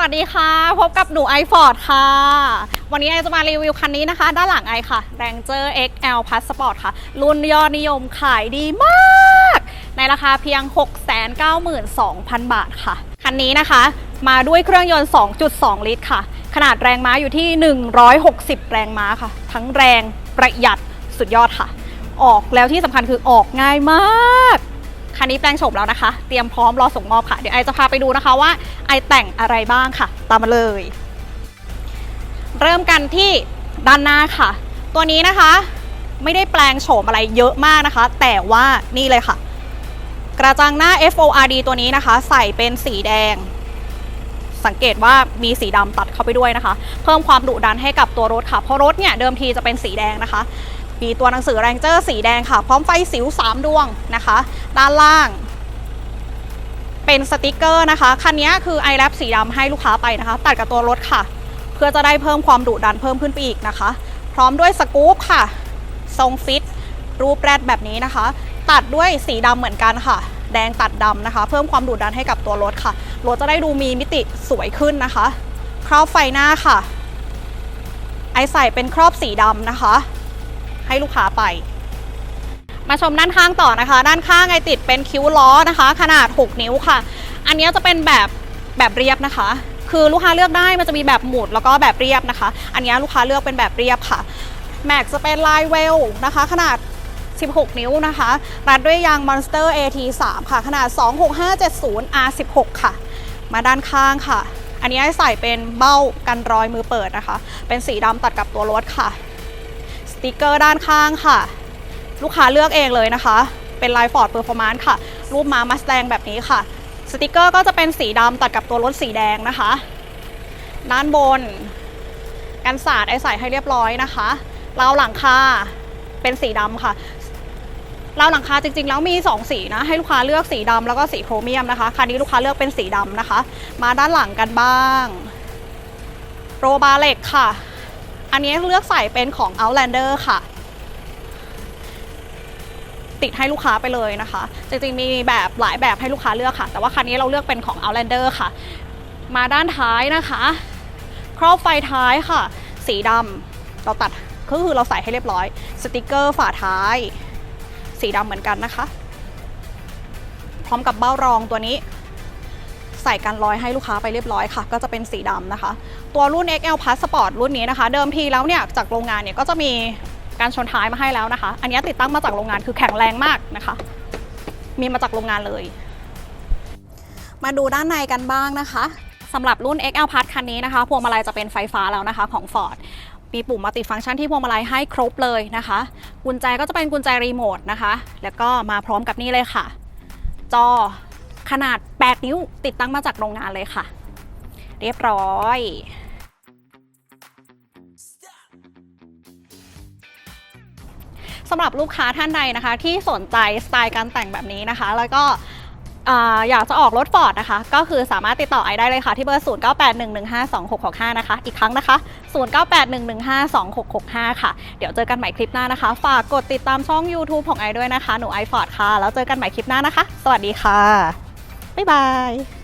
วัสดีค่ะ พบกับหนูไอฟอร์ดค่ะ วันนี้ไอจะมารีวิวคันนี้นะคะ ด้านหลังไอค่ะ Ranger XL Passport ค่ะ รุ่นยอดนิยมขายดีมาก ในราคาเพียง 692,000 บาทค่ะ คันนี้นะคะ มาด้วยเครื่องยนต์ 2.2 ลิตรค่ะ ขนาดแรงม้าอยู่ที่ 160 แรงม้าค่ะ ทั้งแรงประหยัดสุดยอดค่ะ ออกแล้วที่สำคัญคือออกง่ายมาก คันนี้แปลงโฉมแล้วนะคะ เตรียมพร้อมรอส่งมอบค่ะ เดี๋ยวไอจะพาไปดูนะคะว่าไอแต่งอะไรบ้างค่ะ ตามมาเลย เริ่มกันที่ด้านหน้าค่ะ ตัวนี้นะคะไม่ได้แปลงโฉมอะไรเยอะมากนะคะ แต่ว่านี่เลยค่ะ กระจังหน้า FORD ตัวนี้นะคะ ใส่เป็นสีแดง สังเกตว่ามีสีดำตัดเข้าไปด้วยนะคะ เพิ่มความดุดันให้กับตัวรถค่ะ เพราะรถเนี่ยเดิมทีจะเป็นสีแดงนะคะ มีตัวหนังสือแรงเจอร์สีแดงค่ะ พร้อมไฟสิว 3 ดวงนะคะ ด้านล่าง เป็นสติกเกอร์นะคะ คันนี้คือ i อแ p สีดำให้ลูกค้าไปนะคะ ตัดกับตัวรถค่ะ เพื่อจะได้เพิ่มความดุดันเพิ่มขึ้นไปอีกนะคะ พร้อมด้วยสกู๊ปค่ะ ทรงฟิต รูปแรดแบบนี้นะคะ ตัดด้วยสีดำเหมือนกันค่ะ แดงตัดดำนะคะ เพิ่มความดุดันให้กับตัวรถค่ะ รถจะได้ดูมีมิติสวยขึ้นนะคะ ครอบไฟหน้าค่ะ ไอใส่เป็นครอบสีดำนะคะ ให้ลูกค้าไป มาชมด้านข้างต่อนะคะ ด้านข้างไอติดเป็นคิ้วล้อนะคะ ขนาด 6 นิ้วค่ะ อันนี้จะเป็นแบบแบบเรียบนะคะ คือลูกค้าเลือกได้มันจะมีแบบหมุดแล้วก็แบบเรียบนะคะ อันนี้ลูกค้าเลือกเป็นแบบเรียบค่ะ แม็กจะเป็นลายเวลนะคะ ขนาด 16 นิ้วนะคะรัดด้วยยาง Monster AT3 ค่ะ ขนาด 26570 R16 ค่ะ มาด้านข้างค่ะ อันนี้ใส่เป็นเบ้ากันรอยมือเปิดนะคะ เป็นสีดำตัดกับตัวรถค่ะ ติกเกอร์ด้านข้างค่ะ ลูกค้าเลือกเองเลยนะคะ เป็นลาย Ford Performance ค่ะ รูปม้ามัสแ a งแบบนี้ค่ะ สติกเกอร์ก็จะเป็นสีดำตัดกับตัวรถสีแดงนะคะ ด้านบน กันสาดไอใส่ให้เรียบร้อยนะคะราวหลังคาเป็นสีดำค่ะราวหลังคาจริงๆแล้วมี 2 สีนะให้ลูกค้าเลือกสีดำแล้วก็สีโครเมียมนะคะคันนี้ลูกค้าเลือกเป็นสีดำนะคะ มาด้านหลังกันบ้าง โรบาเล็กค่ะ อันนี้เลือกใส่เป็นของ Outlander ค่ะ ติดให้ลูกค้าไปเลยนะคะ จริงๆมีแบบหลายแบบให้ลูกค้าเลือกค่ะ แต่ว่าคันนี้เราเลือกเป็นของ Outlander ค่ะ มาด้านท้ายนะคะ ครอบไฟท้ายค่ะ สีดำเราตัดก็คือเราใส่ให้เรียบร้อย สติกเกอร์ฝาท้าย สีดำเหมือนกันนะคะ พร้อมกับเบ้ารองตัวนี้ ใส่กันรอยให้ลูกค้าไปเรียบร้อยค่ะ ก็จะเป็นสีดำนะคะ ตัวรุ่น XL Plus Sport รุ่นนี้นะคะ เดิมทีแล้วเนี่ยจากโรงงานเนี่ยก็จะมีการชนท้ายมาให้แล้วนะคะ อันนี้ติดตั้งมาจากโรงงานคือแข็งแรงมากนะคะ มีมาจากโรงงานเลย มาดูด้านในกันบ้างนะคะสำหรับรุ่น XL Plus คันนี้นะคะพวงมาลัยจะเป็นไฟฟ้าแล้วนะคะของ Ford มีปุ่มมัลติฟังก์ชันที่พวงมาลัยให้ครบเลยนะคะ กุญแจก็จะเป็นกุญแจรีโมทนะคะ แล้วก็มาพร้อมกับนี่เลยค่ะ จอ ขนาด 8 นิ้วติดตั้งมาจากโรงงานเลยค่ะ เรียบร้อยสำหรับลูกค้าท่านใดนะคะ ที่สนใจสไตล์การแต่งแบบนี้นะคะ แล้วก็อยากจะออกรถฟอร์ดนะคะ ก็คือสามารถติดต่อไอได้เลยค่ะ ที่เบอร์ 0981152665 นะคะ อีกครั้งนะคะ 0981152665 ค่ะ เดี๋ยวเจอกันใหม่คลิปหน้านะคะ ฝากกดติดตามช่อง YouTube ของไอด้วยนะคะ หนูไอฟอร์ดค่ะ แล้วเจอกันใหม่คลิปหน้านะคะ สวัสดีค่ะ บ๊ายบาย